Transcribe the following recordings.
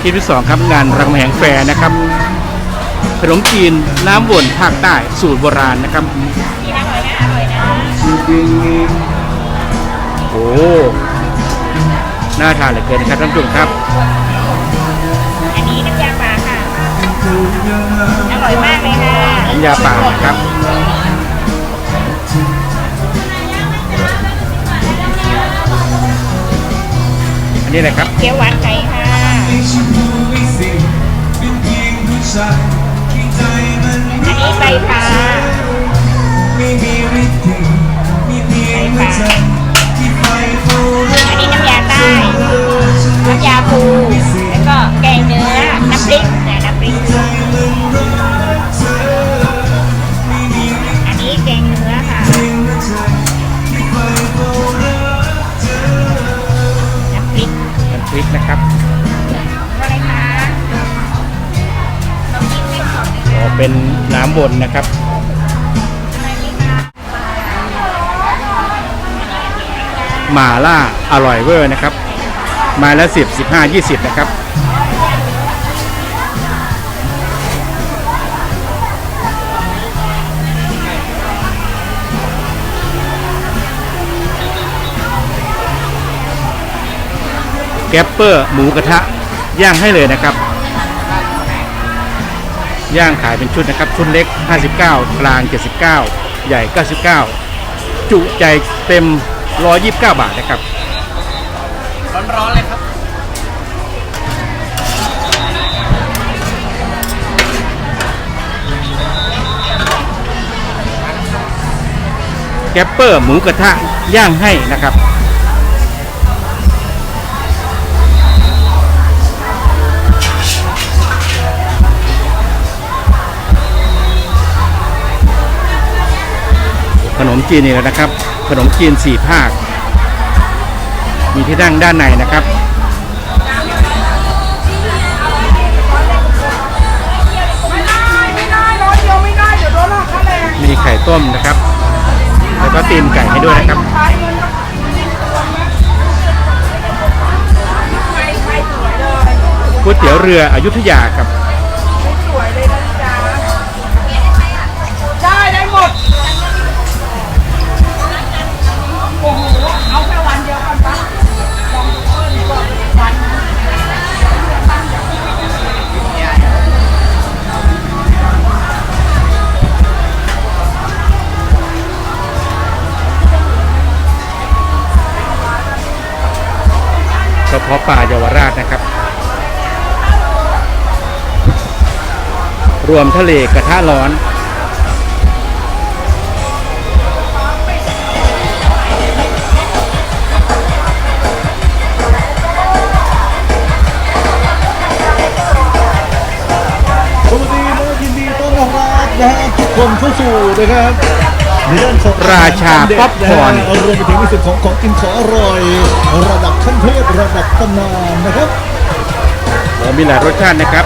ที่ที่สองครับงานรามแหงแฟร์นะครับ ขนมจีนน้ำวนภาคใต้สูตรโบราณนะครับอร่อยนะอร่อยนะโอ้น่าทานเหลือเกินนะครับท่านผู้ชมครับ อันนี้น้ำยาป่าค่ะ อร่อยมากเลยค่ะน้ำยาป่านะครับอันนี้อะไรครับเกี๊ยวหวานไก่ค่ะ อันนี้ใบพาใบ เป็นน้ำวนนะครับ หมาล่าอร่อยเวอร์นะครับ มาละสิบสิบห้ายี่สิบนะครับแกปเปอร์หมูกระทะย่างให้เลยนะครับ ย่างขายเป็นชุดนะครับ ชุดเล็ก 59 กลาง 79 ใหญ่ 99 จุใจเต็ม 129 บาทนะครับ ร้อนๆเลยครับ แกปเปอร์หมูกระทะย่างให้นะครับ ขนมจีนนี่แหละนะครับ ขนมจีนสี่ภาค มีที่นั่งด้านในนะครับมีไข่ต้มนะครับ แล้วก็ตีนไก่ให้ด้วยนะครับก๋วยเตี๋ยวเรืออยุธยาครับ พาะปลาเยาวราชนะครับ รวมทะเลกระทะร้อนสวัสดีนะยินดีต้อนรับนะฮะทุกคนเข้าสู่นะครับ เรื่องของราชาป๊อปคอร์นนะฮะรวมไปถึงในส่วนของของกินของอร่อย ระดับขั้นเทพระดับตำนานนะครับเรามีหลายรสชาตินะครับ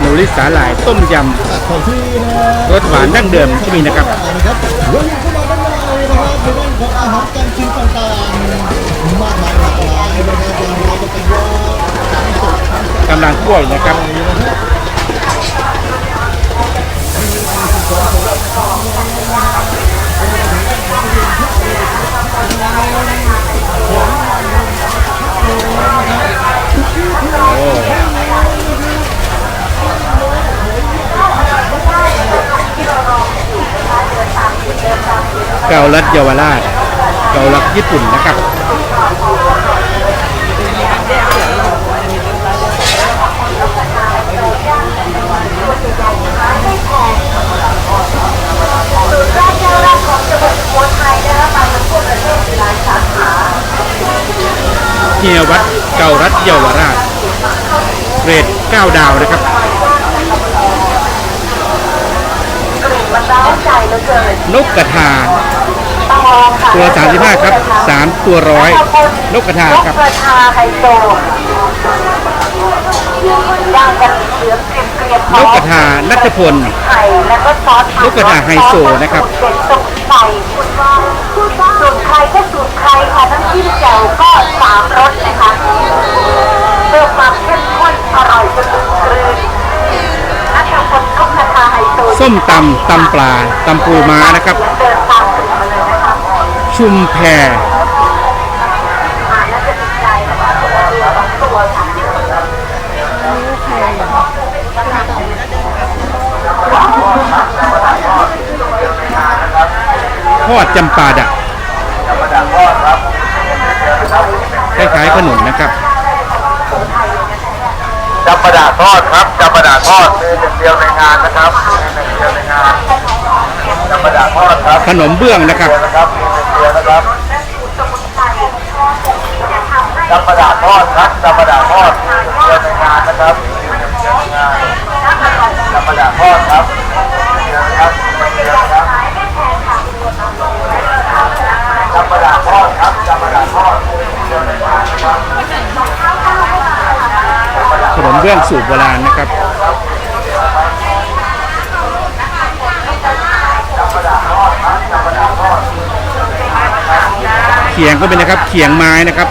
หนูลิสาหร่ายต้มยของที่นะรสหวานดั้งเดิมที่มีนะครับนะครับเรื่องเข้ามาด้านในนะครับในเรื่องของอาหารการกินต่างๆมากมายหลากหลายนะครับอย่างเราจะเป็นว่าการสดำกำลังกล้วยนะครับ เกาลัดเยาวราช เกาลัดญี่ปุ่นนะครับเฮียวัดเกาลัดเยาวราชเกรด9ดาวนะครับนกกระทา ตัวสามสิบห้าครับสามตัวร้อยนกกระทาครับนกกระทาไฮโซย่างกันเหลือเกลียมนกกระทานัทพลไข่แล้วก็ซอสนกกระทาไฮโซนะครับเด็ดตรงไฟคุณว่าสูตรใครก็สูตรใครค่ะน้ำจิ้มแจ่วก็สามรสนะคะเพิ่มความเข้มข้นอร่อยจนถึงกลืนนัทพลนกกระทาไฮโซส้มตำตำปลาตำปูม้านะครับ ชุมแพอ่าน่าจะติดใจนะคะสองตัวค่ะทอดจำปาดะคล้ายๆขนุนนะครับจำปาดาทอดครับจำปาดาทอดมีหนึ่งเดียวในงานนะครับมีหนึ่งเดียวในงานจำปาดาทอดครับ ขนมเบื้องนะครับ นะครับมีหนึ่งเดียวนะครับจำปาดาทอดครับจำปาดาทอดมีหนึ่งเดียวในงานนะครับเดียวในงานจำปาดาทอดครับมีหนึ่งเดียวนะครับมีหนึ่งเดียวนะครับจำปาดาทอดครับจำปาดาทอดมีหนึ่งเดียวในงานนะครับขนมเบื้องสูตรโบราณนะครับ ขียงก็เป็นนะครับ เขียงไม้นะครับ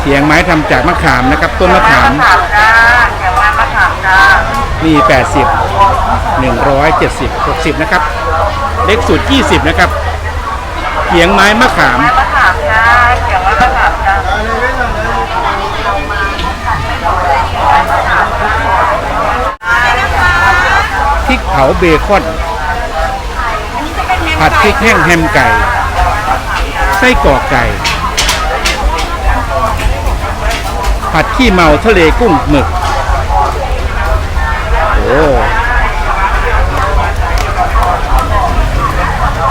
เขียงไม้ทำจากมะขามนะครับ ต้นมะขามถามจ้าเดี๋ยวมามาถามจ้านี่80 170 60นะครับ เล็กสุด20นะครับ เขียงไม้มะขามมาถามจ้าเดี๋ยวมามาถามจ้าพริกเผาเบคอนผัดพริกแห้งแฮมไก่ ไส้กรอกไก่ ผัดขี้เมาทะเลกุ้งหมึก โอ้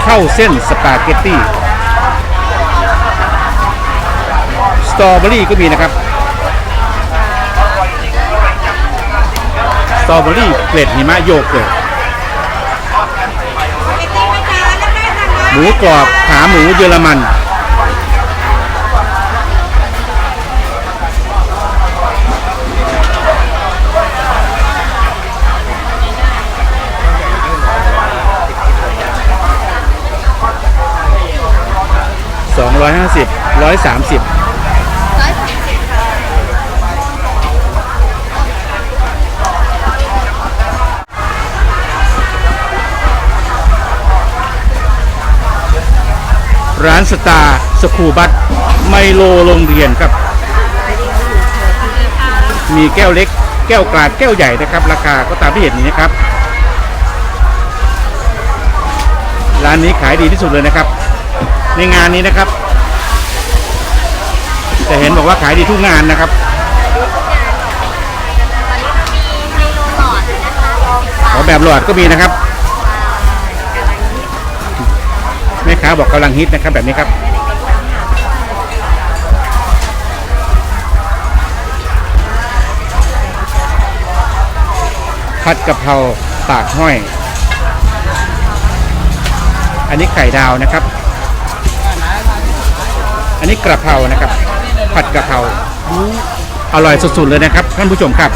เข้าเส้นสปาเกตตี้ สตรอเบอรี่ก็มีนะครับ สตรอเบอรี่เกล็ดหิมะโยเกิร์ตหมูกรอบขาหมูเยอรมัน สองร้อยห้าสิบร้อยสามสิบร้านสตาร์สคูบัตไมโลโรงเรียนครับ มีแก้วเล็ก แก้วกลางแก้วใหญ่นะครับ ราคาก็ตามที่เห็นนี้นะครับ ร้านนี้ขายดีที่สุดเลยนะครับ ในงานนี้นะครับ แต่เห็นบอกว่าขายดีทุกงานนะครับ ขอแบบหลอดก็มีนะครับแม่ค้าบอกกำลังฮิตนะครับแบบนี้ครับผัดกะเพราปากห้อย อันนี้ไข่ดาวนะครับ อันนี้กระเพรานะครับ ผัดกะเพราอร่อยสุดๆเลยนะครับท่านผู้ชมครับ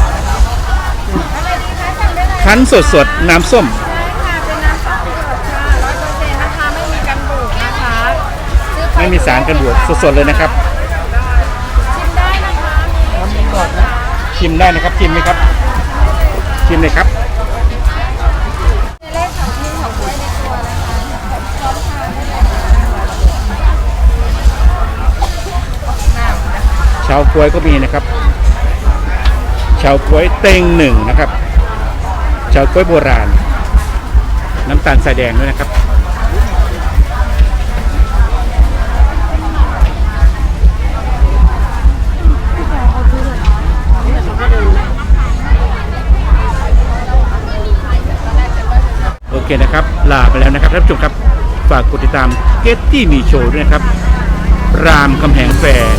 คั้นสดๆน้ำส้มค่ะเป็นน้ำส้มสดค่ะร้อยเปอร์เซ็นต์นะคะไม่มีกันบูดนะคะซื้อปไม่มีสารกันบูดสดๆเลยนะครับชิมได้นะคะมีให้ชิมก่อนนะชิมได้นะครับชิมไหมครับาวกล้วยก็มีนะครับชาวกล้วยเต็งหนึ่งนะครับชาวกล้วยโบราณ น้ำตาลสายแดงด้วยนะครับ โอเคนะครับ ลาไปแล้วนะครับท่านผู้ชมครับ ฝากกดติดตามเกตตี้มีโชว์ด้วยนะครับ รามคำแหงแฟร์